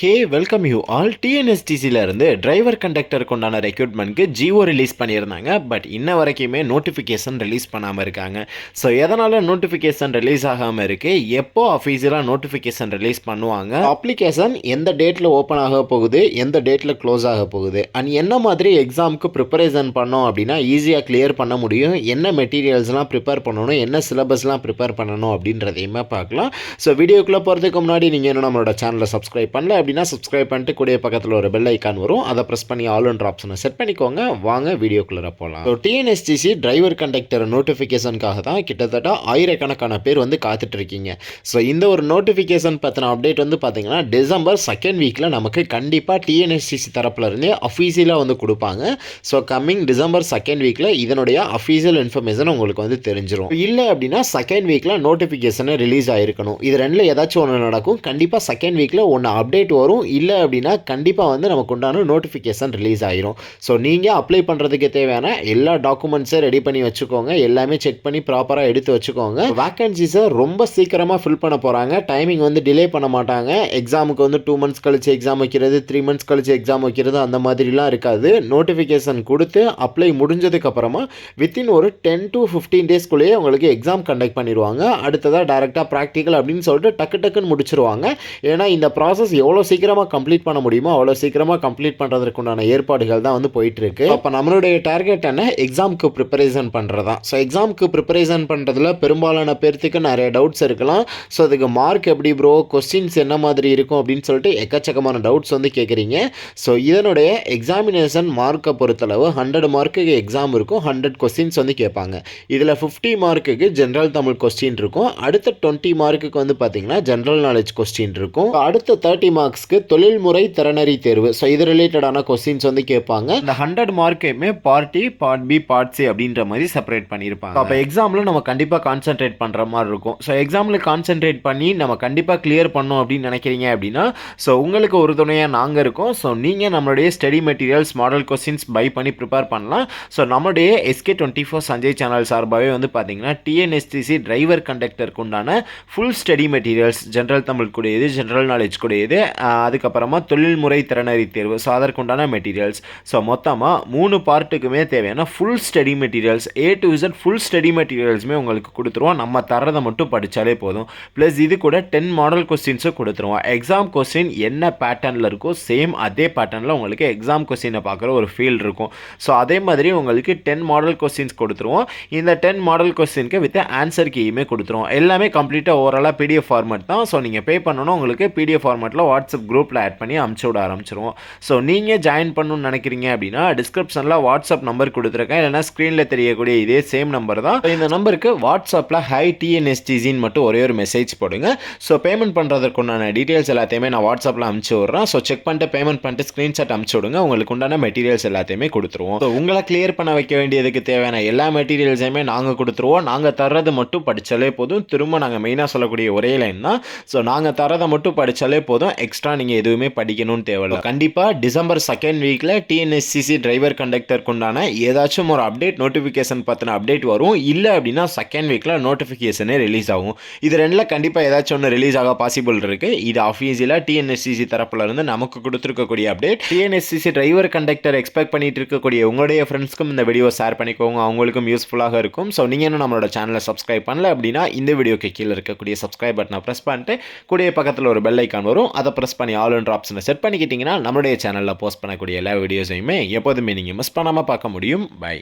Hey welcome you. All டிஎன்எஸ்டிசியில் இருந்து driver கண்டக்டருக்கு உண்டான ரெக்யூட்மெண்ட்க்கு ஜியோ ரிலீஸ் பண்ணியிருந்தாங்க. பட் இன்ன வரைக்குமே நோட்டிஃபிகேஷன் ரிலீஸ் பண்ணாமல் இருக்காங்க. ஸோ எதனால் நோட்டிஃபிகேஷன் ரிலீஸ் ஆகாமல் இருக்குது எப்போ அஃபீஷியலாக நோட்டிஃபிகேஷன் ரிலீஸ் பண்ணுவாங்க? அப்ளிகேஷன் எந்த டேட்டில் ஓப்பன் ஆக போகுது? எந்த டேட்டில் க்ளோஸ் ஆக போகுது? அண்ட் என்ன மாதிரி எக்ஸாமுக்கு ப்ரிப்பரேஷன் பண்ணோம் அப்படின்னா ஈஸியாக கிளியர் பண்ண முடியும். என்ன மெட்டீரியல்ஸ்லாம் ப்ரிப்பேர் பண்ணணும்? என்ன சிலபஸ்லாம் ப்ரிப்பேர் பண்ணணும் அப்படின்றதையுமே பார்க்கலாம். ஸோ வீடியோக்குள்ளே போகிறதுக்கு முன்னாடி நீங்கள் இன்னும் நம்மளோட சேனலை சப்ஸ்கிரைப் பண்ணல அப்படின்னா சப்ஸ்கிரைப் பண்ணிட்டு கூடிய பக்கத்தில் ஒரு பெல் ஐக்கான் வரும். அதை ப்ரெஸ் பண்ணி ஆல் ஒன்ற ஆப்ஷனை செட் பண்ணிக்கோங்க. வாங்க வீடியோக்குள்ளே போகலாம் ஸோ டிஎன்எஸ்டிசி டிரைவர் கண்டக்டர் நோட்டிஃபிகேஷனுக்காக தான் கிட்டத்தட்ட ஆயிரக்கணக்கான பேர் வந்து காத்துட்டு இருக்கீங்க. ஸோ இந்த ஒரு நோட்டிஃபிகேஷன் பற்றின அப்டேட் வந்து பார்த்தீங்கன்னா டிசம்பர் செகண்ட் வீக்கில் நமக்கு கண்டிப்பாக டிஎன்எஸ்டிசி தரப்புல இருந்தே அஃபீஷியலாக வந்து கொடுப்பாங்க. ஸோ கம்மிங் டிசம்பர் செகண்ட் வீக்கில் இதனுடைய அஃபீஷியல் இன்ஃபர்மேஷன் உங்களுக்கு வந்து தெரிஞ்சிடும் இல்லை அப்படின்னா செகண்ட் வீக்கில் நோட்டிஃபிகேஷனை ரிலீஸ் ஆகிருக்கணும் இது ரெண்டில் ஏதாச்சும் ஒன்று நடக்கும். கண்டிப்பாக செகண்ட் வீக்கில் ஒன்று அப்டேட் வரும். இல்லை அப்படின்னா கண்டிப்பாக வந்து நமக்கு உண்டான நோட்டிஃபிகேஷன் ரிலீஸ் ஆயிரும். ஸோ நீங்கள் அப்ளை பண்ணுறதுக்கு தேவையான எல்லா டாக்குமெண்ட்ஸை ரெடி பண்ணி வச்சுக்கோங்க. எல்லாமே செக் பண்ணி ப்ராப்பராக எடுத்து வச்சுக்கோங்க. வேக்கன்சிஸை ரொம்ப சீக்கிரமாக ஃபில் பண்ண போகிறாங்க டைமிங் வந்து டிலே பண்ண மாட்டாங்க. எக்ஸாமுக்கு வந்து டூ மந்த்ஸ் கழிச்சு எக்ஸாம் வைக்கிறது த்ரீ மந்த்ஸ் கழிச்சு எக்ஸாம் வைக்கிறது அந்த மாதிரிலாம் இருக்காது. நோட்டிஃபிகேஷன் கொடுத்து அப்ளை முடிஞ்சதுக்கப்புறமா வித்தின் ஒரு டென் டு ஃபிஃப்டீன் டேஸ்க்குள்ளேயே உங்களுக்கு எக்ஸாம் கண்டக்ட் பண்ணிடுவாங்க. அடுத்ததாக டேரெக்டாக ப்ராக்டிக்கல் அப்படின்னு சொல்லிட்டு டக்கு டக்குன்னு முடிச்சிருவாங்க. ஏன்னா இந்த ப்ராசஸ் எவ்வளோ சீக்கிரமாக கம்ப்ளீட் பண்ண முடியுமோ அவ்வளோ சீக்கிரமாக கம்ப்ளீட் பண்ணுறதுக்குண்டான ஏற்பாடுகள் தான் வந்து போயிட்டுருக்கு. அப்போ நம்மளுடைய டார்கெட் என்ன? எக்ஸாமுக்கு ப்ரிப்பரேஷன் பண்ணுறதா ஸோ எக்ஸாமுக்கு ப்ரிப்பரேஷன் பண்ணுறதுல பெரும்பாலான பேர்த்துக்கு நிறைய டவுட்ஸ் இருக்கலாம். ஸோ அதுக்கு மார்க் எப்படி ப்ரோ கொஸ்டின்ஸ் என்ன மாதிரி இருக்கும் அப்படின்னு சொல்லிட்டு எக்கச்சக்கமான டவுட்ஸ் வந்து கேட்குறீங்க ஸோ இதனுடைய எக்ஸாமினேஷன் மார்க்கை பொறுத்தளவு ஹண்ட்ரட் மார்க்குக்கு எக்ஸாம் இருக்கும். ஹண்ட்ரட் கொஸ்டின்ஸ் வந்து கேட்பாங்க. இதில் ஃபிஃப்டி மார்க்குக்கு ஜென்ரல் தமிழ் கொஸ்டின் இருக்கும். அடுத்த டுவெண்ட்டி மார்க்குக்கு வந்து பார்த்தீங்கன்னா ஜென்ரல் நாலேஜ் கொஸ்டின் இருக்கும். அடுத்த தேர்ட்டி மார்க்ஸ்க்கு தொழில்முறை திறனறி தேர்வு. ஸோ இது ரிலேட்டடான கொஸ்டின்ஸ் வந்து கேட்பாங்க. இந்த hundred மார்க்கையுமே part A part B part C அப்படின்ற மாதிரி செப்பரேட் பண்ணியிருப்பாங்க. அப்போ எக்ஸாமில் நம்ம கண்டிப்பாக கான்சென்ட்ரேட் பண்ணுற மாதிரி இருக்கும். ஸோ எக்ஸாமில் கான்சென்ட்ரேட் பண்ணி நம்ம கண்டிப்பாக கிளியர் பண்ணோம் அப்படின்னு நினைக்கிறீங்க அப்படின்னா ஸோ உங்களுக்கு ஒரு துணையாக நாங்கள் இருக்கோம். ஸோ நீங்கள் நம்மளுடைய study materials model questions buy பண்ணி ப்ரிப்பேர் பண்ணலாம். ஸோ நம்மளுடைய SK twenty four Sanjay channel சார்பாகவே வந்து பார்த்தீங்கன்னா டிஎன்எஸ்டிசி டிரைவர் கண்டக்டருக்கு உண்டான full study materials general Tamil கூடியது ஜென்ரல் நாலேஜ் கூடியது அதுக்கப்புறமா தொழில்முறை திறனறி தேர்வு. ஸோ அதற்குண்டான மெட்டீரியல்ஸ் ஸோ மொத்தமாக மூணு பார்ட்டுக்குமே தேவையான full study materials A to Z full study மெட்டீரியல்ஸுமே உங்களுக்கு கொடுத்துருவோம். நம்ம தரதை மட்டும் படித்தாலே போதும். ப்ளஸ் இது கூட டென் மாடல் கொஸ்டின்ஸும் கொடுத்துருவோம். எக்ஸாம் கொஸ்டின் என்ன பேட்டர்னில் இருக்கோ சேம் அதே பேட்டர்னில் உங்களுக்கு எக்ஸாம் கொஸ்டினை பார்க்குற ஒரு ஃபீல் இருக்கும். ஸோ அதே மாதிரி உங்களுக்கு டென் மாடல் கொஸ்டின்ஸ் கொடுத்துருவோம். இந்த டென் மாடல் கொஸ்டினுக்கு வித் ஆன்சர் கீயுமே கொடுத்துருவோம். எல்லாமே கம்ப்ளீட்டாக ஓவராலாக பிடிஎஃப் ஃபார்மேட் தான். ஸோ நீங்கள் பே பண்ணணும் உங்களுக்கு பிடிஎஃப் ஃபார்மேட்டில் வாட்ஸ்அப் குரூப்பில் ஆட் பண்ணி அமுச்சு விட ஆரம்பிச்சிருவோம். ஸோ நீங்கள் ஜாயின் பண்ணணும்னு நினைக்கிறீங்க அப்படின்னா டிஸ்கிரிப்ஷனில் வாட்ஸ்அப் நம்பர் கொடுத்துருக்கேன். இல்லைனா ஸ்க்ரீனில் தெரியக்கூடிய இதே சேம் நம்பர் தான். இந்த நம்பருக்கு வாட்ஸ்அப்பில் ஹை டிஎன்எஸ்டிசின்னு மட்டும் ஒரே ஒரு மெசேஜ் போடுங்க. ஸோ பேமெண்ட் பண்ணுறதுக்கு உண்டான டீட்டெயில்ஸ் எல்லாத்தையுமே நான் வாட்ஸ்அப்பில் அமுச்சு விட்றேன். ஸோ செக் பண்ணிட்டு பேமெண்ட் பண்ணிட்டு ஸ்க்ரீன்ஷாட் அமுச்சு விடுங்க. உங்களுக்கு உண்டான மெட்டீரியல்ஸ் எல்லாத்தையுமே கொடுத்துருவோம். ஸோ உங்களை கிளியர் பண்ண வைக்க வேண்டியதுக்கு தேவையான எல்லா மெட்டீரியல்ஸையுமே நாங்கள் கொடுத்துருவோம். நாங்கள் தர்றது மட்டும் படித்தாலே போதும். திரும்ப நாங்கள் மெயினாக சொல்லக்கூடிய ஒரே லைன் தான். ஸோ நாங்கள் தரதை மட்டும் படித்தாலே போதும். எக்ஸ்ட்ரா நீங்கள் எதுவுமே படிக்கணும்னு தேவையில்ல. கண்டிப்பாக டிசம்பர் செகண்ட் வீக்கில் டிஎன்எஸ்சிசி டிரைவர் கண்டக்டருக்கு உண்டான ஏதாச்சும் ஒரு அப்டேட் நோட்டிஃபிகேஷன் பற்றின அப்டேட் வரும். இல்லை அப்படின்னா செகண்ட் வீக்கில் நோட்டிஃபிகேஷனே ரிலீஸ் ஆகும். இது ரெண்டில் கண்டிப்பாக ஏதாச்சும் ஒன்று ரிலீஸ் ஆக பாசிபிள் இருக்குது இது அஃபீஸியலாக டிஎன்எஸ்சிசி தரப்புல இருந்து நமக்கு கொடுத்துருக்கக்கூடிய update TNSCC driver conductor expect பண்ணிட்டு இருக்கக்கூடிய உங்களுடைய ஃப்ரெண்ட்ஸ்க்கும் இந்த வீடியோ ஷேர் பண்ணிக்கோங்க. அவங்களுக்கும் யூஸ்ஃபுல்லாக இருக்கும். ஸோ நீங்கள் இன்னும் நம்மளோட சேனலை சப்ஸ்கிரைப் பண்ணல அப்படின்னா இந்த வீடியோக்கு கீழே இருக்கக்கூடிய சப்ஸ்கிரைப் பட்டனை ப்ரெஸ் பண்ணிட்டு கூடிய பக்கத்தில் ஒரு பெல் ஐக்கான் வரும். அதை ப்ரெஸ் பண்ணி ஆல் என்ற ஆப்ஷனை செட் பண்ணிக்கிட்டிங்கன்னா நம்மளுடைய சேனலில் போஸ்ட் பண்ணக்கூடிய எல்லா வீடியோஸையுமே எப்போதுமே நீங்கள் மிஸ் பண்ணாமல் பார்க்க முடியும். பை